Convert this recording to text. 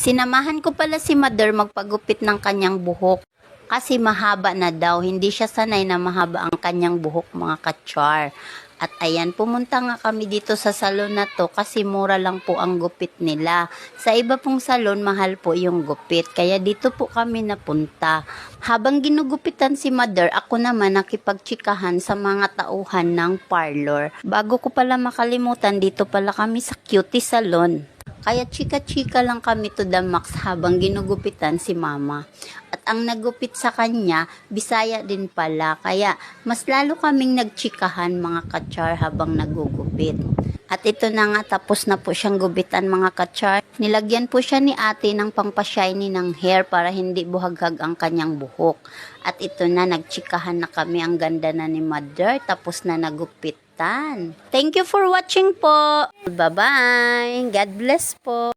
Sinamahan ko pala si mother magpagupit ng kanyang buhok. Kasi mahaba na daw, hindi siya sanay na mahaba ang kanyang buhok mga kachar. At ayan, pumunta nga kami dito sa salon na to kasi mura lang po ang gupit nila. Sa iba pong salon, mahal po yung gupit. Kaya dito po kami napunta. Habang ginugupitan si mother, ako naman nakipagtsikahan sa mga tauhan ng parlor. Bago ko pala makalimutan, dito pala kami sa cutie salon. Kaya chika-chika lang kami to the max habang ginugupitan si mama. At ang nagupit sa kanya, Bisaya din pala. Kaya mas lalo kaming nagchikahan mga kachar habang nagugupit. At ito na nga tapos na po siyang gubitan mga kachar. Nilagyan po siya ni ate ng pangpa-shiny ng hair para hindi buhaghag ang kanyang buhok. At ito na nagchikahan na kami ang ganda na ni mother tapos na nagupitan. Thank you for watching po. Bye-bye. God bless po.